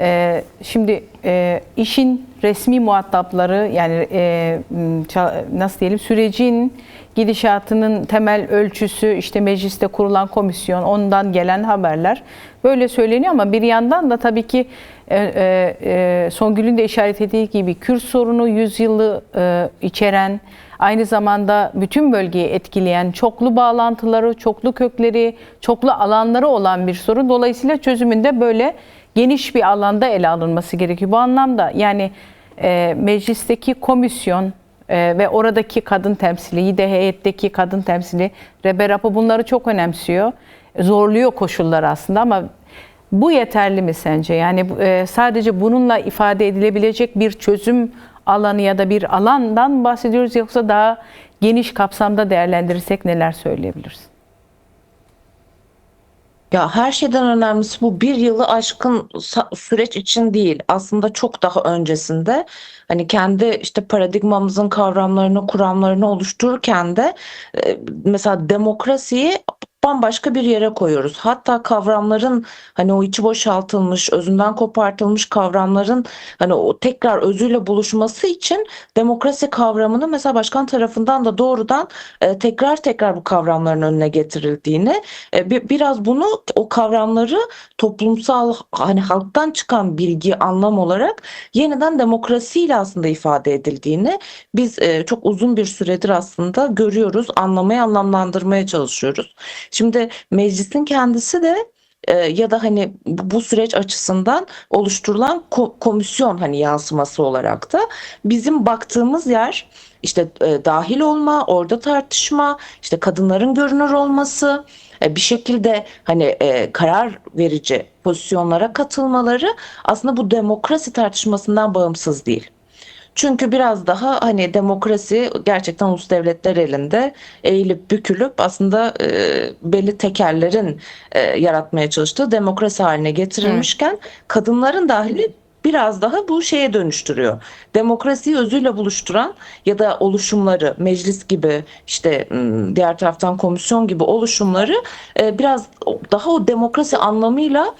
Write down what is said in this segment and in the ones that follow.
Ee, şimdi e, işin resmi muhatapları yani e, nasıl diyelim sürecin gidişatının temel ölçüsü işte mecliste kurulan komisyon ondan gelen haberler böyle söyleniyor ama bir yandan da tabii ki e, Songül'ün de işaret ettiği gibi Kürt sorunu yüzyılı içeren aynı zamanda bütün bölgeyi etkileyen çoklu bağlantıları, çoklu kökleri, çoklu alanları olan bir sorun. Dolayısıyla çözümünde böyle geniş bir alanda ele alınması gerekiyor. Bu anlamda yani e, meclisteki komisyon e, ve oradaki kadın temsili, YİDE heyetteki kadın temsili, Rebe Rapo bunları çok önemsiyor. Zorluyor koşullar aslında ama bu yeterli mi sence? Yani e, sadece bununla ifade edilebilecek bir çözüm alanı ya da bir alandan bahsediyoruz yoksa daha geniş kapsamda değerlendirirsek neler söyleyebiliriz? Ya her şeyden önemlisi bu bir yılı aşkın süreç için değil. Aslında çok daha öncesinde hani kendi işte paradigmamızın kavramlarını, kuramlarını oluştururken de e, mesela demokrasiyi bambaşka bir yere koyuyoruz. Hatta kavramların hani o içi boşaltılmış, özünden kopartılmış kavramların hani o tekrar özüyle buluşması için demokrasi kavramını mesela başkan tarafından da doğrudan e, tekrar tekrar bu kavramların önüne getirildiğini e, bi- biraz bunu o kavramları toplumsal hani halktan çıkan bilgi anlam olarak yeniden demokrasiyle aslında ifade edildiğini biz e, çok uzun bir süredir aslında görüyoruz, anlamaya, anlamlandırmaya çalışıyoruz. Şimdi meclisin kendisi de e, ya da hani bu süreç açısından oluşturulan ko- komisyon hani yansıması olarak da bizim baktığımız yer işte e, dahil olma, orada tartışma, işte kadınların görünür olması, e, bir şekilde hani karar verici pozisyonlara katılmaları aslında bu demokrasi tartışmasından bağımsız değil. Çünkü biraz daha hani demokrasi gerçekten ulus devletler elinde eğilip bükülüp aslında e, belli tekerlerin e, yaratmaya çalıştığı demokrasi haline getirilmişken kadınların dahili biraz daha bu şeye dönüştürüyor. Demokrasiyi özüyle buluşturan ya da oluşumları meclis gibi işte diğer taraftan komisyon gibi oluşumları biraz daha o demokrasi anlamıyla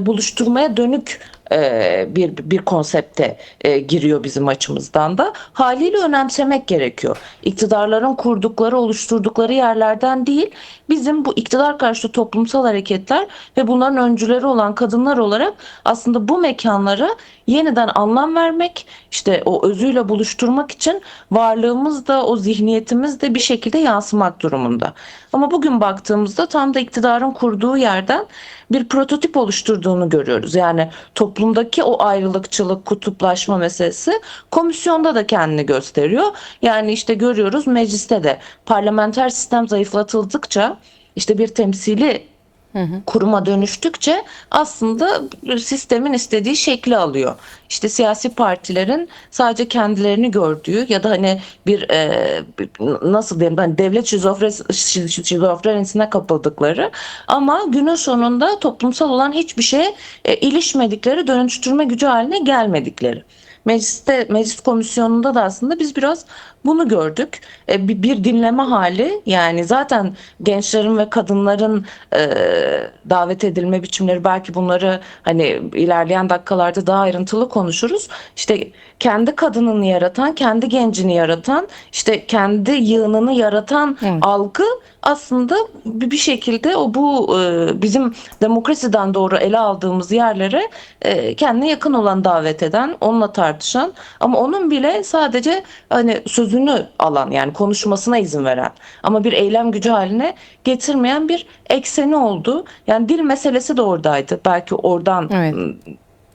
buluşturmaya dönük e, bir bir konsepte e, giriyor bizim açımızdan da haliyle önemsemek gerekiyor. İktidarların kurdukları, oluşturdukları yerlerden değil, bizim bu iktidar karşıtı toplumsal hareketler ve bunların öncüleri olan kadınlar olarak aslında bu mekanlara yeniden anlam vermek, işte o özüyle buluşturmak için varlığımız da o zihniyetimiz de bir şekilde yansımak durumunda. Ama bugün baktığımızda tam da iktidarın kurduğu yerden bir prototip oluşturduğunu görüyoruz. Yani toplumdaki o ayrılıkçılık, kutuplaşma meselesi komisyonda da kendini gösteriyor. Yani işte görüyoruz mecliste de parlamenter sistem zayıflatıldıkça işte bir temsili kuruma dönüştükçe aslında sistemin istediği şekli alıyor. İşte siyasi partilerin sadece kendilerini gördüğü ya da hani bir e, nasıl diyeyim ben devlet şizofresi, şiz- şizofrenisine kapıldıkları ama günün sonunda toplumsal olan hiçbir şeye e, ilişmedikleri, dönüştürme gücü haline gelmedikleri. Mecliste, meclis komisyonunda da aslında biz biraz bunu gördük. E, bir, bir dinleme hali yani zaten gençlerin ve kadınların e, davet edilme biçimleri belki bunları hani ilerleyen dakikalarda daha ayrıntılı konuşuruz. İşte kendi kadınını yaratan, kendi gencini yaratan, işte kendi yığınını yaratan Evet. algı aslında bir şekilde o bu e, bizim demokrasiden doğru ele aldığımız yerlere e, kendine yakın olan davet eden, onunla tartışan ama onun bile sadece hani sözünü alan yani konuşmasına izin veren ama bir eylem gücü haline getirmeyen bir ekseni oldu. Yani dil meselesi de oradaydı. Belki oradan Evet.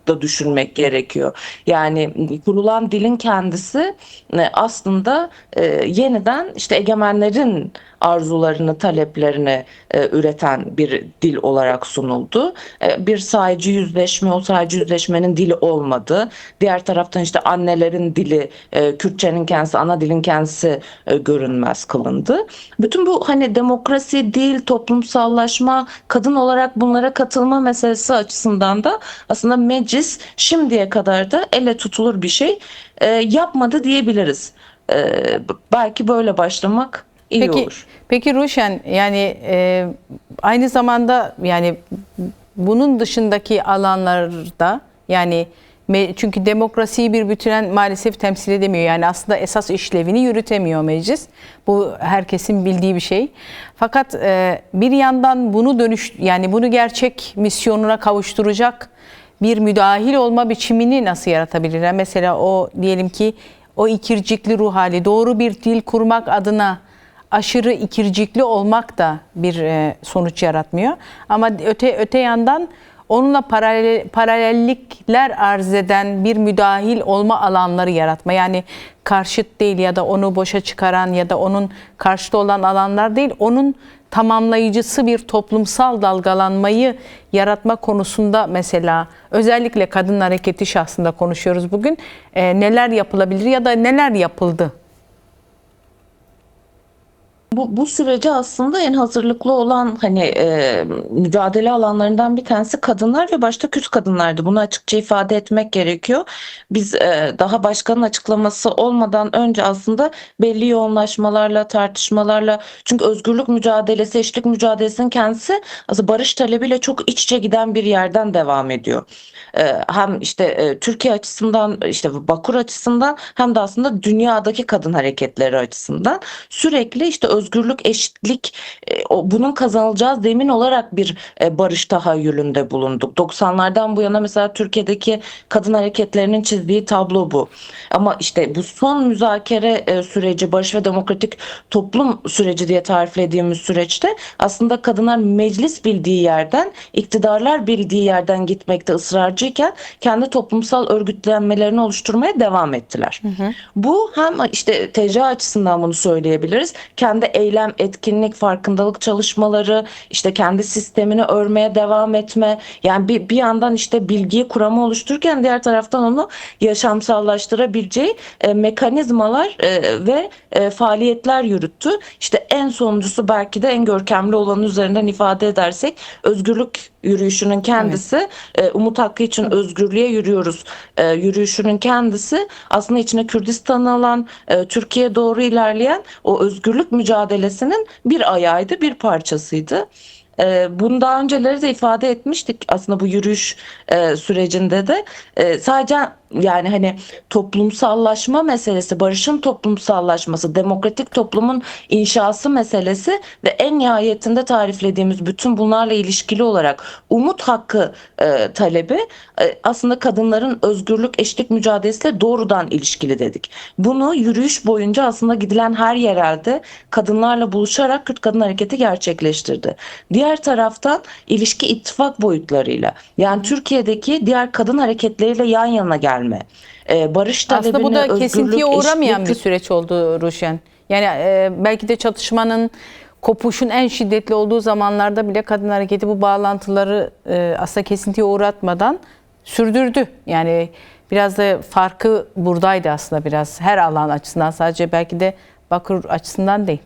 Da düşünmek gerekiyor. Yani kurulan dilin kendisi e, aslında e, yeniden işte egemenlerin arzularını, taleplerini e, üreten bir dil olarak sunuldu. E, bir sayıcı yüzleşme, o sayıcı yüzleşmenin dili olmadı. Diğer taraftan işte annelerin dili, e, Kürtçenin kendisi, ana dilin kendisi e, görünmez kılındı. Bütün bu hani demokrasi, dil, toplumsallaşma, kadın olarak bunlara katılma meselesi açısından da aslında meclis şimdiye kadar da elle tutulur bir şey e, yapmadı diyebiliriz. E, belki böyle başlamak iyi Peki, olur. peki Ruşen yani e, aynı zamanda yani bunun dışındaki alanlarda Yani çünkü demokrasiyi bir bütünen maalesef temsil edemiyor. Yani aslında esas işlevini yürütemiyor meclis. Bu herkesin bildiği bir şey. Fakat e, bir yandan bunu dönüş yani bunu gerçek misyonuna kavuşturacak bir müdahil olma biçimini nasıl yaratabilirler? Mesela o diyelim ki o ikircikli ruh hali doğru bir dil kurmak adına aşırı ikircikli olmak da bir e, sonuç yaratmıyor. Ama öte öte yandan onunla paralel, paralellikler arz eden bir müdahil olma alanları yaratma. Yani karşıt değil ya da onu boşa çıkaran ya da onun karşıtı olan alanlar değil, onun tamamlayıcısı bir toplumsal dalgalanmayı yaratma konusunda mesela özellikle kadın hareketi şahsında konuşuyoruz bugün. E, neler yapılabilir ya da neler yapıldı? Bu, bu sürece aslında en hazırlıklı olan hani e, mücadele alanlarından bir tanesi kadınlar ve başta Kürt kadınlardı. Bunu açıkça ifade etmek gerekiyor. Biz e, daha başkanın açıklaması olmadan önce aslında belli yoğunlaşmalarla, tartışmalarla çünkü özgürlük mücadelesi, eşitlik mücadelesinin kendisi aslında barış talebiyle çok iç içe giden bir yerden devam ediyor. E, hem işte e, Türkiye açısından, işte Bakur açısından hem de aslında dünyadaki kadın hareketleri açısından sürekli işte özgürlük, eşitlik e, o, bunun kazanılacağı zemin olarak bir e, barış tahayyülünde bulunduk. 90'lardan bu yana mesela Türkiye'deki kadın hareketlerinin çizdiği tablo bu. Ama işte bu son müzakere e, süreci, barış ve demokratik toplum süreci diye tariflediğimiz süreçte aslında kadınlar meclis bildiği yerden, iktidarlar bildiği yerden gitmekte ısrarcıyken kendi toplumsal örgütlenmelerini oluşturmaya devam ettiler. Bu hem işte TCA açısından bunu söyleyebiliriz. Kendi eylem, etkinlik, farkındalık çalışmaları, işte kendi sistemini örmeye devam etme. Yani bir, bir yandan işte bilgiyi kuramı oluştururken diğer taraftan onu yaşamsallaştırabileceği e, mekanizmalar e, ve e, faaliyetler yürüttü. İşte en sonuncusu belki de en görkemli olanın üzerinden ifade edersek özgürlük yürüyüşünün kendisi e, umut hakkı için özgürlüğe yürüyoruz. E, yürüyüşünün kendisi aslında içine Kürdistan'ı alan e, Türkiye doğru ilerleyen o özgürlük mücadelesinin bir ayağıydı bir parçasıydı. E, bunu daha önceleri de ifade etmiştik aslında bu yürüyüş e, sürecinde de E, sadece yani hani toplumsallaşma meselesi, barışın toplumsallaşması, demokratik toplumun inşası meselesi ve en nihayetinde tariflediğimiz bütün bunlarla ilişkili olarak umut hakkı e, talebi e, aslında kadınların özgürlük, eşitlik mücadelesiyle doğrudan ilişkili dedik. Bunu yürüyüş boyunca aslında gidilen her yerelde kadınlarla buluşarak Kürt Kadın Hareketi gerçekleştirdi. Diğer taraftan ilişki ittifak boyutlarıyla yani Türkiye'deki diğer kadın hareketleriyle yan yana gelme. e, barış Aslında bu da kesintiye uğramayan eşitlik, bir süreç oldu Ruşen. Yani e, belki de çatışmanın kopuşun en şiddetli olduğu zamanlarda bile kadın hareketi bu bağlantıları e, aslında kesintiye uğratmadan sürdürdü. Yani biraz da farkı buradaydı aslında biraz her alan açısından sadece belki de Bakur açısından değil.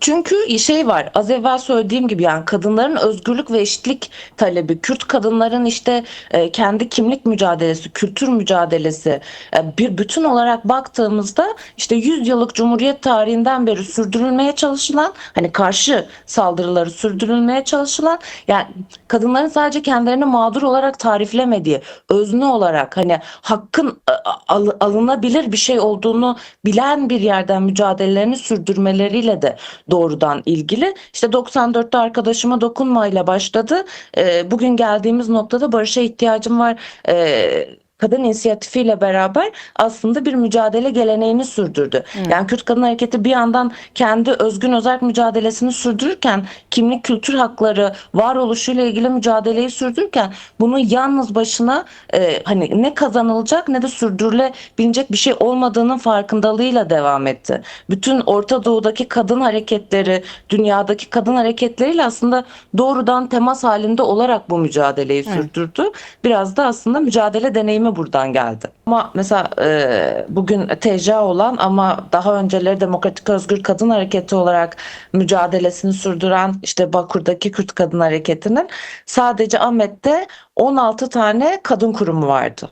Çünkü şey var az evvel söylediğim gibi yani kadınların özgürlük ve eşitlik talebi, Kürt kadınların işte e, kendi kimlik mücadelesi, kültür mücadelesi e, bir bütün olarak baktığımızda işte 100 yıllık Cumhuriyet tarihinden beri sürdürülmeye çalışılan hani karşı saldırıları sürdürülmeye çalışılan yani kadınların sadece kendilerini mağdur olarak tariflemediği, özne olarak hani hakkın e, al- alınabilir bir şey olduğunu bilen bir yerden mücadelelerini sürdürmeleriyle de doğrudan ilgili. İşte 94'te arkadaşıma dokunmayla başladı. Ee, bugün geldiğimiz noktada barışa ihtiyacım var. Ee, kadın inisiyatifiyle beraber aslında bir mücadele geleneğini sürdürdü. Yani Kürt Kadın Hareketi bir yandan kendi özgün özerk mücadelesini sürdürürken kimlik kültür hakları varoluşuyla ilgili mücadeleyi sürdürürken bunu yalnız başına e, hani ne kazanılacak ne de sürdürülebilecek bir şey olmadığının farkındalığıyla devam etti. Bütün Orta Doğu'daki kadın hareketleri, dünyadaki kadın hareketleriyle aslında doğrudan temas halinde olarak bu mücadeleyi sürdürdü. Biraz da aslında mücadele deneyimi buradan geldi. Ama mesela e, bugün TCA olan ama daha önceleri Demokratik Özgür Kadın Hareketi olarak mücadelesini sürdüren işte Bakur'daki Kürt Kadın Hareketi'nin sadece Ahmet'te 16 tane kadın kurumu vardı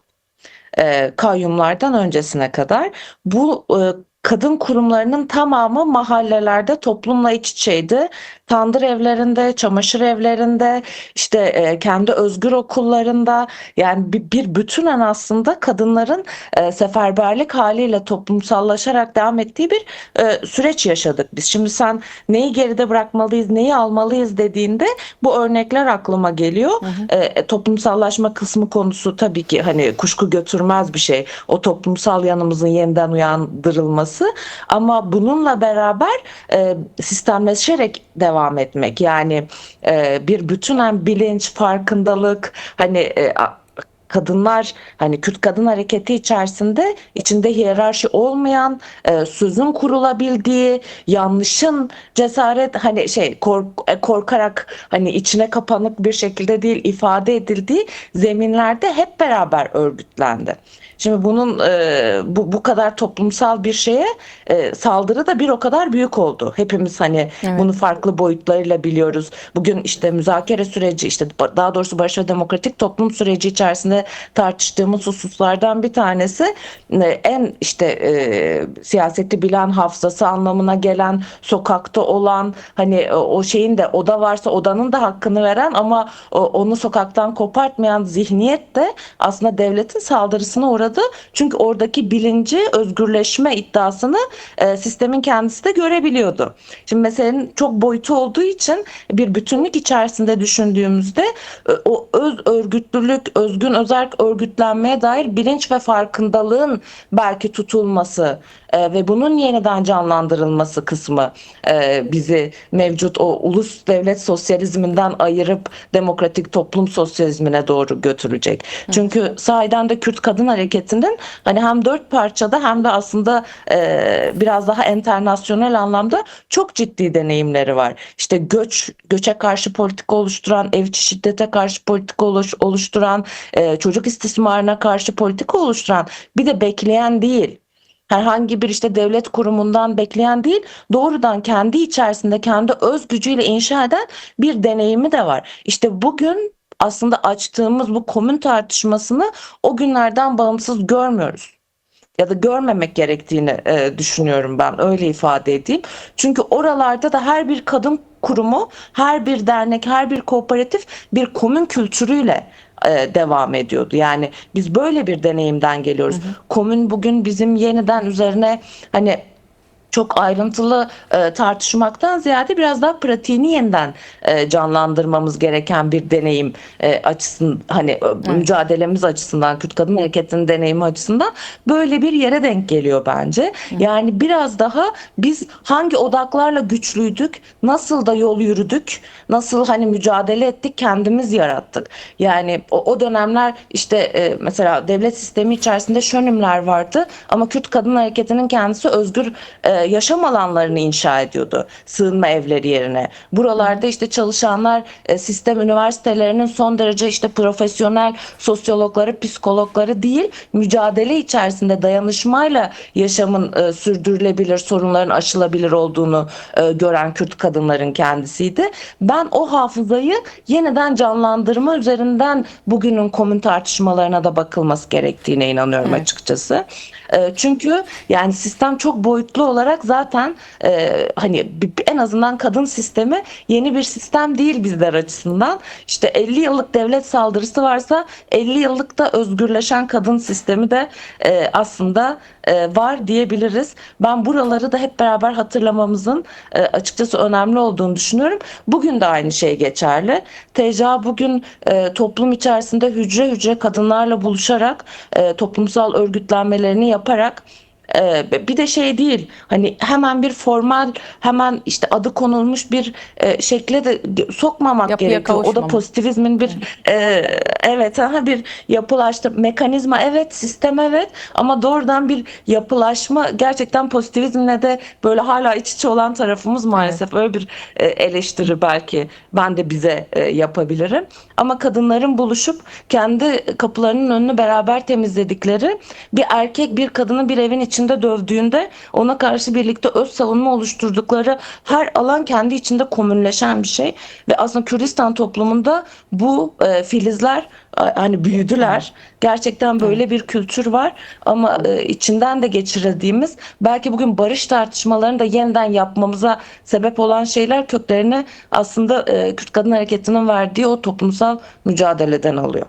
e, kayyumlardan öncesine kadar bu e, kadın kurumlarının tamamı mahallelerde toplumla iç içeydi. Tandır evlerinde, çamaşır evlerinde, işte e, kendi özgür okullarında yani bir, bir bütünen aslında kadınların e, seferberlik haliyle toplumsallaşarak devam ettiği bir e, süreç yaşadık biz. Şimdi sen neyi geride bırakmalıyız, neyi almalıyız dediğinde bu örnekler aklıma geliyor. E, toplumsallaşma kısmı konusu tabii ki hani kuşku götürmez bir şey. O toplumsal yanımızın yeniden uyandırılması ama bununla beraber e, sistemleşerek devam etmek. Yani e, bir bütünen bilinç, farkındalık hani e, kadınlar hani Kürt kadın hareketi içerisinde içinde hiyerarşi olmayan e, sözün kurulabildiği yanlışın cesaret hani şey kork- e, korkarak hani içine kapanık bir şekilde değil ifade edildiği zeminlerde hep beraber örgütlendi. Şimdi bunun e, bu bu kadar toplumsal bir şeye e, saldırı da bir o kadar büyük oldu. Hepimiz hani Evet. bunu farklı boyutlarıyla biliyoruz. Bugün işte müzakere süreci işte daha doğrusu barış ve demokratik toplum süreci içerisinde tartıştığımız hususlardan bir tanesi e, en işte e, siyaseti bilen hafızası anlamına gelen sokakta olan hani e, o şeyin de oda varsa odanın da hakkını veren ama o- onu sokaktan kopartmayan zihniyet de aslında devletin saldırısına uğradı. Çünkü oradaki bilinci özgürleşme iddiasını e, sistemin kendisi de görebiliyordu. Şimdi meselenin çok boyutu olduğu için bir bütünlük içerisinde düşündüğümüzde e, o öz örgütlülük, özgün özerk örgütlenmeye dair bilinç ve farkındalığın belki tutulması e, ve bunun yeniden canlandırılması kısmı e, bizi mevcut o ulus devlet sosyalizminden ayırıp demokratik toplum sosyalizmine doğru götürecek. Çünkü sahiden de Kürt kadın hareketinin hani hem dört parçada hem de aslında e, biraz daha internasyonel anlamda çok ciddi deneyimleri var. İşte göç, göçe karşı politika oluşturan, ev içi şiddete karşı politika oluş- oluşturan, e, çocuk istismarına karşı politika oluşturan bir de bekleyen değil herhangi bir işte devlet kurumundan bekleyen değil, doğrudan kendi içerisinde kendi öz gücüyle inşa eden bir deneyimi de var. İşte bugün aslında açtığımız bu komün tartışmasını o günlerden bağımsız görmüyoruz. Ya da görmemek gerektiğini e, düşünüyorum ben öyle ifade edeyim. Çünkü oralarda da her bir kadın kurumu, her bir dernek, her bir kooperatif bir komün kültürüyle e, devam ediyordu. Yani biz böyle bir deneyimden geliyoruz. Komün bugün bizim yeniden üzerine hani çok ayrıntılı e, tartışmaktan ziyade biraz daha pratiğini yeniden e, canlandırmamız gereken bir deneyim e, açısından hani e, mücadelemiz açısından Kürt Kadın Hareketi'nin deneyimi açısından böyle bir yere denk geliyor bence. Yani biraz daha biz hangi odaklarla güçlüydük, nasıl da yol yürüdük, nasıl hani mücadele ettik, kendimiz yarattık. Yani o, o dönemler işte e, mesela devlet sistemi içerisinde şönümler vardı ama Kürt Kadın Hareketi'nin kendisi özgür e, yaşam alanlarını inşa ediyordu. Sığınma evleri yerine. Buralarda işte çalışanlar e, sistem üniversitelerinin son derece işte profesyonel sosyologları, psikologları değil, mücadele içerisinde dayanışmayla yaşamın e, sürdürülebilir, sorunların aşılabilir olduğunu e, gören Kürt kadınların kendisiydi. Ben o hafızayı yeniden canlandırma üzerinden bugünün komün tartışmalarına da bakılması gerektiğine inanıyorum Evet. açıkçası. E, çünkü yani sistem çok boyutlu olarak zaten e, hani en azından kadın sistemi yeni bir sistem değil bizler açısından. İşte 50 yıllık devlet saldırısı varsa 50 yıllık da özgürleşen kadın sistemi de e, aslında e, var diyebiliriz. Ben buraları da hep beraber hatırlamamızın açıkçası önemli olduğunu düşünüyorum. Bugün de aynı şey geçerli. TCA bugün toplum içerisinde hücre hücre kadınlarla buluşarak toplumsal örgütlenmelerini yaparak bir de şey değil hani hemen bir formal hemen işte adı konulmuş bir e, şekle de sokmamak Yapıya gerekiyor. O da pozitivizmin bir e, evet aha bir yapılaştı mekanizma evet sistem evet ama doğrudan bir yapılaşma gerçekten pozitivizmle de böyle hala iç içe olan tarafımız maalesef öyle bir e, eleştiri belki ben de bize yapabilirim. Ama kadınların buluşup kendi kapılarının önünü beraber temizledikleri bir erkek bir kadını bir evin içinde içinde dövdüğünde ona karşı birlikte öz savunma oluşturdukları her alan kendi içinde komünleşen bir şey ve aslında Kürdistan toplumunda bu e, filizler hani büyüdüler. Gerçekten böyle bir kültür var ama e, içinden de geçirdiğimiz belki bugün barış tartışmalarını da yeniden yapmamıza sebep olan şeyler köklerini aslında e, Kürt Kadın Hareketi'nin verdiği o toplumsal mücadeleden alıyor.